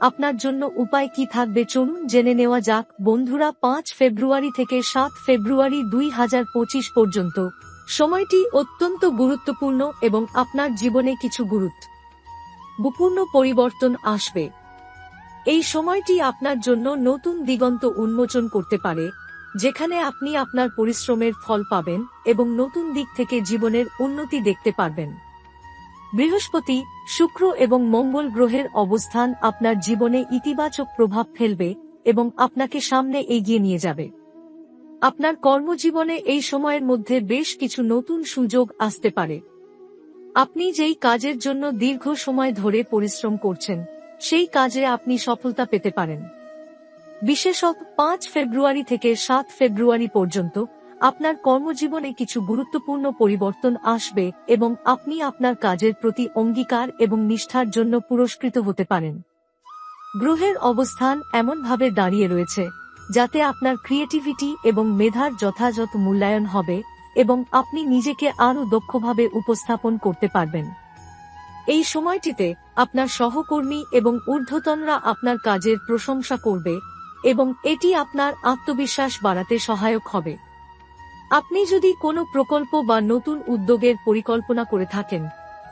আপনার জন্য উপায় কি থাকবে চলুন জেনে নেওয়া যাক। বন্ধুরা, পাঁচ ফেব্রুয়ারি থেকে সাত ফেব্রুয়ারি দুই হাজার পঁচিশ পর্যন্ত। সময়টি অত্যন্ত গুরুত্বপূর্ণ এবং আপনার জীবনে কিছু গুরুত্বপূর্ণ পরিবর্তন আসবে। এই সময়টি আপনার জন্য নতুন দিগন্ত উন্মোচন করতে পারে, যেখানে আপনি আপনার পরিশ্রমের ফল পাবেন এবং নতুন দিক থেকে জীবনের উন্নতি দেখতে পারবেন। বৃহস্পতি, শুক্র এবং মঙ্গল গ্রহের অবস্থান আপনার জীবনে ইতিবাচক প্রভাব ফেলবে এবং আপনাকে সামনে এগিয়ে নিয়ে যাবে। আপনার কর্মজীবনে এই সময়ের মধ্যে বেশ কিছু নতুন সুযোগ আসতে পারে। আপনি যেই কাজের জন্য দীর্ঘ সময় ধরে পরিশ্রম করছেন, সেই কাজে আপনি সফলতা পেতে পারেন। বিশেষত পাঁচ ফেব্রুয়ারি থেকে সাত ফেব্রুয়ারি পর্যন্ত আপনার কর্মজীবনে কিছু গুরুত্বপূর্ণ পরিবর্তন আসবে এবং আপনি আপনার কাজের প্রতি অঙ্গীকার এবং নিষ্ঠার জন্য পুরস্কৃত হতে পারেন। গ্রহের অবস্থান এমনভাবে দাঁড়িয়ে রয়েছে, যাতে আপনার ক্রিয়েটিভিটি এবং মেধার যথাযথ মূল্যায়ন হবে এবং আপনি নিজেকে আরও দক্ষভাবে উপস্থাপন করতে পারবেন। এই সময়টিতে আপনার সহকর্মী এবং ঊর্ধ্বতনরা আপনার কাজের প্রশংসা করবে এবং এটি আপনার আত্মবিশ্বাস বাড়াতে সহায়ক হবে। আপনি যদি কোনো প্রকল্প বা নতুন উদ্যোগের পরিকল্পনা করে থাকেন,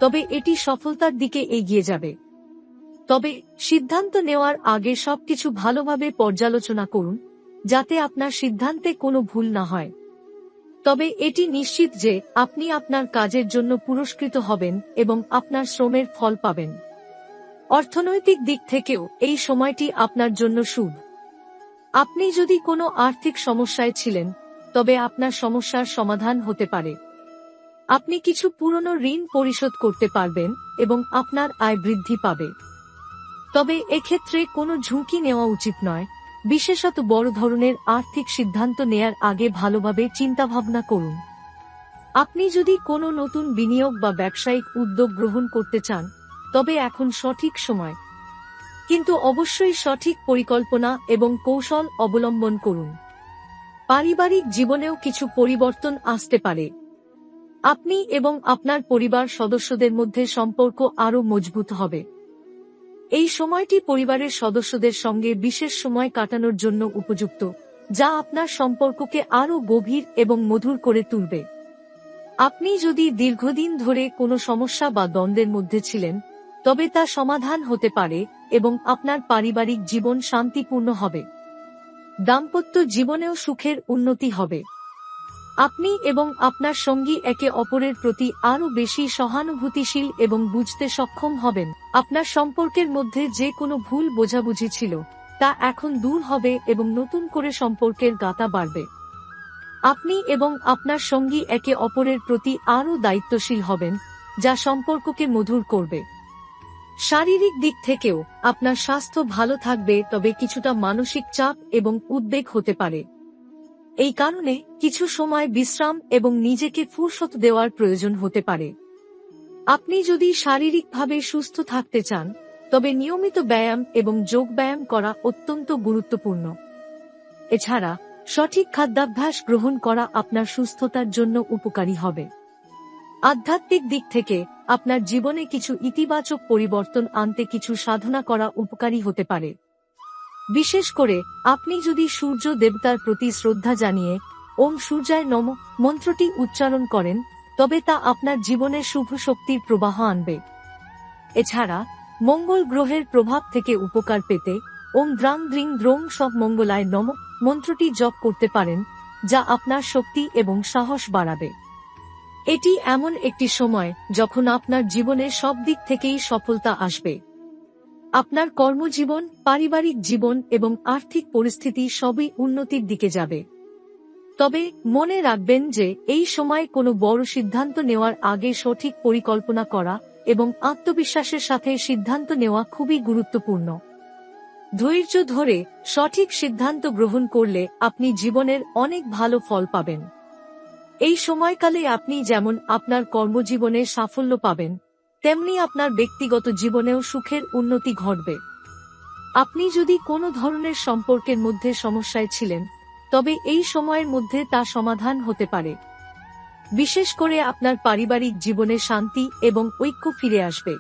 তবে এটি সফলতার দিকে এগিয়ে যাবে। তবে সিদ্ধান্ত নেওয়ার আগে সবকিছু ভালোভাবে পর্যালোচনা করুন, যাতে আপনার সিদ্ধান্তে কোনো ভুল না হয়। তবে এটি নিশ্চিত যে আপনি আপনার কাজের জন্য পুরস্কৃত হবেন এবং আপনার শ্রমের ফল পাবেন। অর্থনৈতিক দিক থেকেও এই সময়টি আপনার জন্য শুভ। আপনি যদি কোনো আর্থিক সমস্যায় ছিলেন তবে আপনার সমস্যার সমাধান হতে পারে। আপনি কিছু পুরনো ঋণ পরিশোধ করতে পারবেন এবং আপনার আয় বৃদ্ধি পাবে। তবে এক্ষেত্রে কোনো ঝুঁকি নেওয়া উচিত নয়, বিশেষত বড় ধরনের আর্থিক সিদ্ধান্ত নেয়ার আগে ভালোভাবে চিন্তাভাবনা করুন। আপনি যদি কোনো নতুন বিনিয়োগ বা ব্যবসায়িক উদ্যোগ গ্রহণ করতে চান, তবে এখন সঠিক সময়। কিন্তু অবশ্যই সঠিক পরিকল্পনা এবং কৌশল অবলম্বন করুন। পারিবারিক জীবনেও কিছু পরিবর্তন আসতে পারে। আপনি এবং আপনার পরিবার সদস্যদের মধ্যে সম্পর্ক আরও মজবুত হবে। এই সময়টি পরিবারের সদস্যদের সঙ্গে বিশেষ সময় কাটানোর জন্য উপযুক্ত, যা আপনার সম্পর্ককে আরও গভীর এবং মধুর করে তুলবে। আপনি যদি দীর্ঘদিন ধরে কোনো সমস্যা বা দ্বন্দ্বের মধ্যে ছিলেন, তবে তা সমাধান হতে পারে এবং আপনার পারিবারিক জীবন শান্তিপূর্ণ হবে। দাম্পত্য জীবনেও সুখের উন্নতি হবে। আপনি এবং আপনার সঙ্গী একে অপরের প্রতি আরও বেশি সহানুভূতিশীল এবং বুঝতে সক্ষম হবেন। আপনার সম্পর্কের মধ্যে যে কোনো ভুল বোঝাবুঝি ছিল, তা এখন দূর হবে এবং নতুন করে সম্পর্কের গাতা বাড়বে। আপনি এবং আপনার সঙ্গী একে অপরের প্রতি আরও দায়িত্বশীল হবেন, যা সম্পর্ককে মধুর করবে। শারীরিক দিক থেকেও, আপনার স্বাস্থ্য ভালো থাকবে, তবে কিছুটা মানসিক চাপ এবং উদ্বেগ হতে পারে। এই কারণে, কিছু সময় বিশ্রাম এবং নিজেকে ফুরসত দেওয়ার প্রয়োজন হতে পারে। আপনি যদি শারীরিকভাবে সুস্থ থাকতে চান, তবে নিয়মিত ব্যায়াম এবং যোগ ব্যায়াম করা অত্যন্ত গুরুত্বপূর্ণ। এছাড়া, সঠিক খাদ্যাভ্যাস গ্রহণ করা আপনার সুস্থতার জন্য উপকারী হবে। আধ্যাত্মিক দিক থেকে, আপনার জীবনে কিছু ইতিবাচক পরিবর্তন আনতে কিছু সাধনা করা উপকারী হতে পারে। বিশেষ করে, আপনি যদি সূর্য দেবতার প্রতি শ্রদ্ধা জানিয়ে, ওম সূর্যায় নম মন্ত্রটি উচ্চারণ করেন, তবে তা আপনার জীবনে শুভ শক্তির প্রবাহ আনবে। এছাড়া, মঙ্গল গ্রহের প্রভাব থেকে উপকার পেতে, ওম দ্রাং দ্রিং দ্রোং সব মঙ্গলায় নম মন্ত্রটি জপ করতে পারেন, যা আপনার শক্তি এবং সাহস বাড়াবে। এটি এমন একটি সময় যখন আপনার জীবনে সব দিক থেকেই সফলতা আসবে। আপনার কর্মজীবন, পারিবারিক জীবন এবং আর্থিক পরিস্থিতি সবই উন্নতির দিকে যাবে। তবে মনে রাখবেন যে এই সময় কোনো বড় সিদ্ধান্ত নেওয়ার আগে সঠিক পরিকল্পনা করা এবং আত্মবিশ্বাসের সাথে সিদ্ধান্ত নেওয়া খুবই গুরুত্বপূর্ণ। ধৈর্য ধরে সঠিক সিদ্ধান্ত গ্রহণ করলে আপনি জীবনের অনেক ভালো ফল পাবেন। এই সময়কালে আপনি যেমন আপনার কর্মজীবনে সাফল্য পাবেন, তেমনি আপনার ব্যক্তিগত জীবনেও সুখের উন্নতি ঘটবে। আপনি যদি কোনো ধরনের সম্পর্কের মধ্যে সমস্যায় ছিলেন, তবে এই সময়ের মধ্যে তা সমাধান হতে পারে। বিশেষ করে আপনার পারিবারিক জীবনে শান্তি এবং ঐক্য ফিরে আসবে।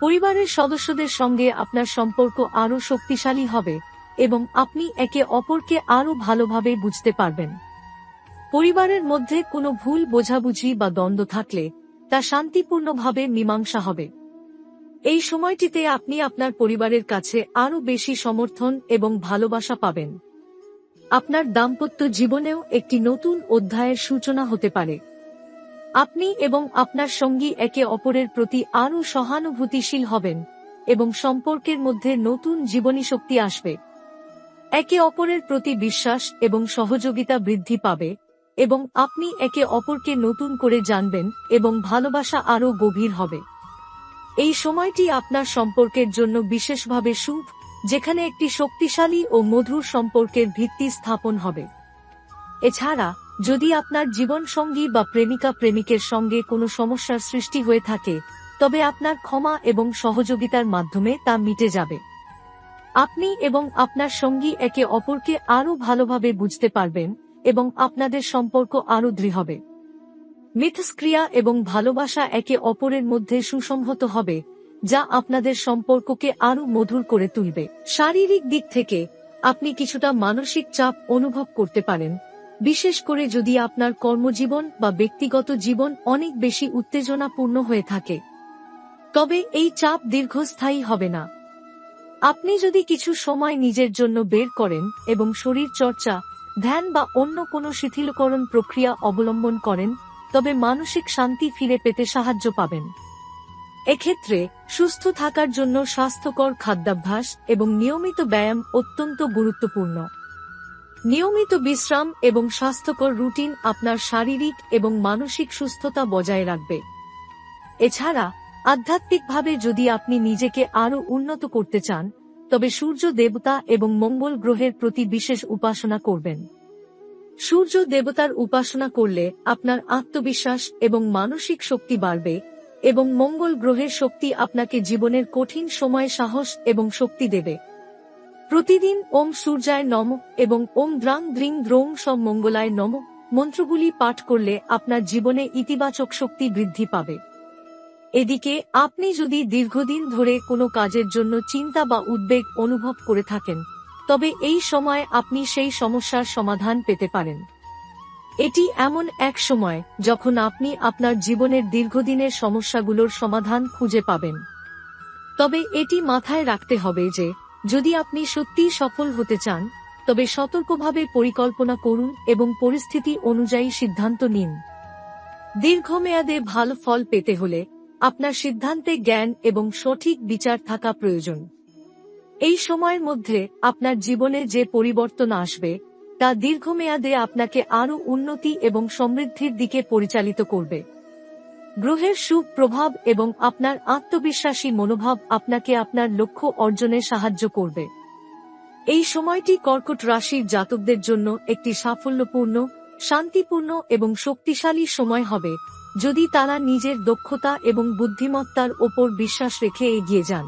পরিবারের সদস্যদের সঙ্গে আপনার সম্পর্ক আরও শক্তিশালী হবে এবং আপনি একে অপরকে আরও ভালোভাবে বুঝতে পারবেন। পরিবারের মধ্যে কোনো ভুল বোঝাবুঝি বা দ্বন্দ্ব থাকলে তা শান্তিপূর্ণভাবে মীমাংসা হবে। এই সময়টিতে আপনি আপনার পরিবারের কাছে আরও বেশি সমর্থন এবং ভালোবাসা পাবেন। আপনার দাম্পত্য জীবনেও একটি নতুন অধ্যায়ের সূচনা হতে পারে। আপনি এবং আপনার সঙ্গী একে অপরের প্রতি আরও সহানুভূতিশীল হবেন এবং সম্পর্কের মধ্যে নতুন জীবনী শক্তি আসবে। একে অপরের প্রতি বিশ্বাস এবং সহযোগিতা বৃদ্ধি পাবে। এবং আপনি একে অপরকে নতুন করে জানবেন এবং ভালোবাসা আরও গভীর হবে। এই সময়টি আপনার সম্পর্কের জন্য বিশেষভাবে শুভ, যেখানে একটি শক্তিশালী ও মধুর সম্পর্কের ভিত্তি স্থাপন হবে। এছাড়া, যদি আপনার জীবনসঙ্গী বা প্রেমিকা প্রেমিকের সঙ্গে কোনো সমস্যার সৃষ্টি হয়ে থাকে, তবে আপনার ক্ষমা এবং সহযোগিতার মাধ্যমে তা মিটে যাবে। আপনি এবং আপনার সঙ্গী একে অপরকে আরও ভালোভাবে বুঝতে পারবেন এবং আপনাদের সম্পর্ক আরও দৃঢ় হবে মিথস্ক্রিয়া এবং ভালোবাসা একে অপরের মধ্যে সুসংহত হবে, যা আপনাদের সম্পর্ককে আরও মধুর করে তুলবে। শারীরিক দিক থেকে, আপনি কিছুটা মানসিক চাপ অনুভব করতে পারেন, বিশেষ করে যদি আপনার কর্মজীবন বা ব্যক্তিগত জীবন অনেক বেশি উত্তেজনাপূর্ণ হয়ে থাকে। তবে এই চাপ দীর্ঘস্থায়ী হবে না। আপনি যদি কিছু সময় নিজের জন্য বের করেন এবং শরীর চর্চা ধ্যান বা অন্য কোনো শিথিলকরণ প্রক্রিয়া অবলম্বন করেন, তবে মানসিক শান্তি ফিরে পেতে সাহায্য পাবেন। এক্ষেত্রে, সুস্থ থাকার জন্য স্বাস্থ্যকর খাদ্যাভ্যাস এবং নিয়মিত ব্যায়াম অত্যন্ত গুরুত্বপূর্ণ। নিয়মিত বিশ্রাম এবং স্বাস্থ্যকর রুটিন আপনার শারীরিক এবং মানসিক সুস্থতা বজায় রাখবে। এছাড়া, আধ্যাত্মিকভাবে যদি আপনি নিজেকে আরও উন্নত করতে চান তবে সূর্য দেবতা এবং মঙ্গল গ্রহের প্রতি বিশেষ উপাসনা করবেন। সূর্য দেবতার উপাসনা করলে আপনার আত্মবিশ্বাস এবং মানসিক শক্তি বাড়বে এবং মঙ্গল গ্রহের শক্তি আপনাকে জীবনের কঠিন সময়ে সাহস এবং শক্তি দেবে। প্রতিদিন ওম সূর্যায় নম এবং ওম দ্রাং দ্রিং দ্রোং সব মঙ্গলায় নম মন্ত্রগুলি পাঠ করলে আপনার জীবনে ইতিবাচক শক্তি বৃদ্ধি পাবে। এদিকে, আপনি যদি দীর্ঘদিন ধরে কোনো কাজের জন্য চিন্তা বা উদ্বেগ অনুভব করে থাকেন, তবে এই সময় আপনি সেই সমস্যার সমাধান পেতে পারেন। এটি এমন এক সময় যখন আপনি আপনার জীবনের দীর্ঘদিনের সমস্যাগুলোর সমাধান খুঁজে পাবেন। তবে এটি মাথায় রাখতে হবে যে, যদি আপনি সত্যিই সফল হতে চান, তবে সতর্কভাবে পরিকল্পনা করুন এবং পরিস্থিতি অনুযায়ী সিদ্ধান্ত নিন। দীর্ঘমেয়াদে ভালো ফল পেতে হলে আপনার সিদ্ধান্তে জ্ঞান এবং সঠিক বিচার থাকা প্রয়োজন। এই সময়ের মধ্যে আপনার জীবনে যে পরিবর্তন আসবে, তা দীর্ঘমেয়াদে আপনাকে আরও উন্নতি এবং সমৃদ্ধির দিকে পরিচালিত করবে। গ্রহের সুপ্রভাব এবং আপনার আত্মবিশ্বাসী মনোভাব আপনাকে আপনার লক্ষ্য অর্জনে সাহায্য করবে। এই সময়টি কর্কট রাশির জাতকদের জন্য একটি সাফল্যপূর্ণ শান্তিপূর্ণ এবং শক্তিশালী সময় হবে, যদি তারা নিজের দক্ষতা এবং বুদ্ধিমত্তার ওপর বিশ্বাস রেখে এগিয়ে যান।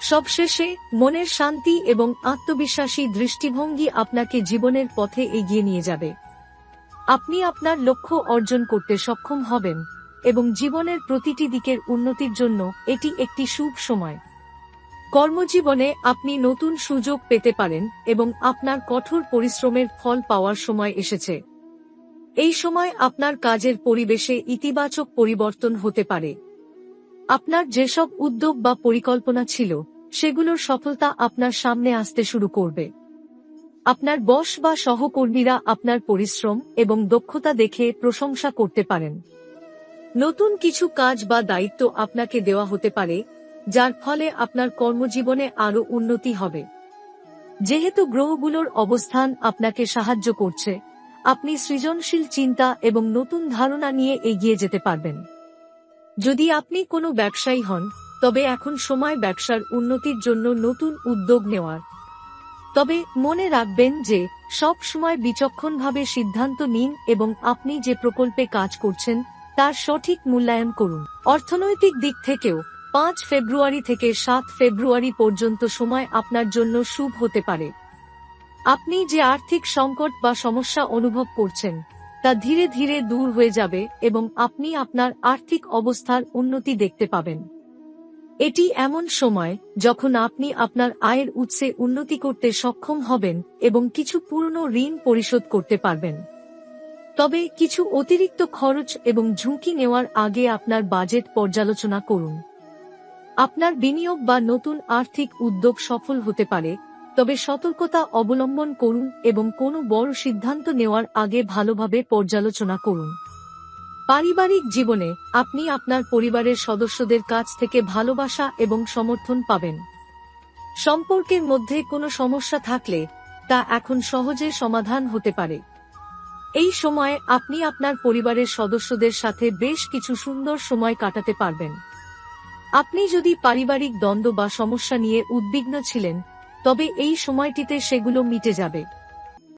সবশেষে, মনের শান্তি এবং আত্মবিশ্বাসী দৃষ্টিভঙ্গি আপনাকে জীবনের পথে এগিয়ে নিয়ে যাবে। আপনি আপনার লক্ষ্য অর্জন করতে সক্ষম হবেন এবং জীবনের প্রতিটি দিকের উন্নতির জন্য এটি একটি শুভ সময়। কর্মজীবনে আপনি নতুন সুযোগ পেতে পারেন এবং আপনার কঠোর পরিশ্রমের ফল পাওয়ার সময় এসেছে। এই সময় আপনার কাজের পরিবেশে ইতিবাচক পরিবর্তন হতে পারে। আপনার যেসব উদ্যোগ বা পরিকল্পনা ছিল, সেগুলোর সফলতা আপনার সামনে আসতে শুরু করবে। আপনার বস বা সহকর্মীরা আপনার পরিশ্রম এবং দক্ষতা দেখে প্রশংসা করতে পারেন। নতুন কিছু কাজ বা দায়িত্ব আপনাকে দেওয়া হতে পারে যার ফলে আপনার কর্মজীবনে আরও উন্নতি হবে। যেহেতু গ্রহগুলোর অবস্থান আপনাকে সাহায্য করছে, আপনি সৃজনশীল চিন্তা এবং নতুন ধারণা নিয়ে এগিয়ে যেতে পারবেন। যদি আপনি কোনো ব্যবসায়ী হন, তবে এখন সময় ব্যবসার উন্নতির জন্য নতুন উদ্যোগ নেওয়ার। তবে মনে রাখবেন যে, সব সময় বিচক্ষণভাবে সিদ্ধান্ত নিন এবং আপনি যে প্রকল্পে কাজ করছেন, তার সঠিক মূল্যায়ন করুন। অর্থনৈতিক দিক থেকেও পাঁচ ফেব্রুয়ারি থেকে সাত ফেব্রুয়ারি পর্যন্ত সময় আপনার জন্য শুভ হতে পারে। আপনি যে আর্থিক সংকট বা সমস্যা অনুভব করছেন, তা ধীরে ধীরে দূর হয়ে যাবে এবং আপনি আপনার আর্থিক অবস্থার উন্নতি দেখতে পাবেন। এটি এমন সময় যখন আপনি আপনার আয়ের উৎসে উন্নতি করতে সক্ষম হবেন এবং কিছু পুরনো ঋণ পরিশোধ করতে পারবেন। তবে কিছু অতিরিক্ত খরচ এবং ঝুঁকি নেওয়ার আগে আপনার বাজেট পর্যালোচনা করুন। আপনার বিনিয়োগ বা নতুন আর্থিক উদ্যোগ সফল হতে পারে, তবে সতর্কতা অবলম্বন করুন এবং কোনো বড় সিদ্ধান্ত নেওয়ার আগে ভালোভাবে পর্যালোচনা করুন। পারিবারিক জীবনে আপনি আপনার পরিবারের সদস্যদের কাছ থেকে ভালোবাসা এবং সমর্থন পাবেন। সম্পর্কের মধ্যে কোনো সমস্যা থাকলে তা এখন সহজে সমাধান হতে পারে। এই সময়ে আপনি আপনার পরিবারের সদস্যদের সাথে বেশ কিছু সুন্দর সময় কাটাতে পারবেন। আপনি যদি পারিবারিক দ্বন্দ্ব বা সমস্যা নিয়ে উদ্বিগ্ন ছিলেন, তবে এই সময়টিতে সেগুলো মিটে যাবে।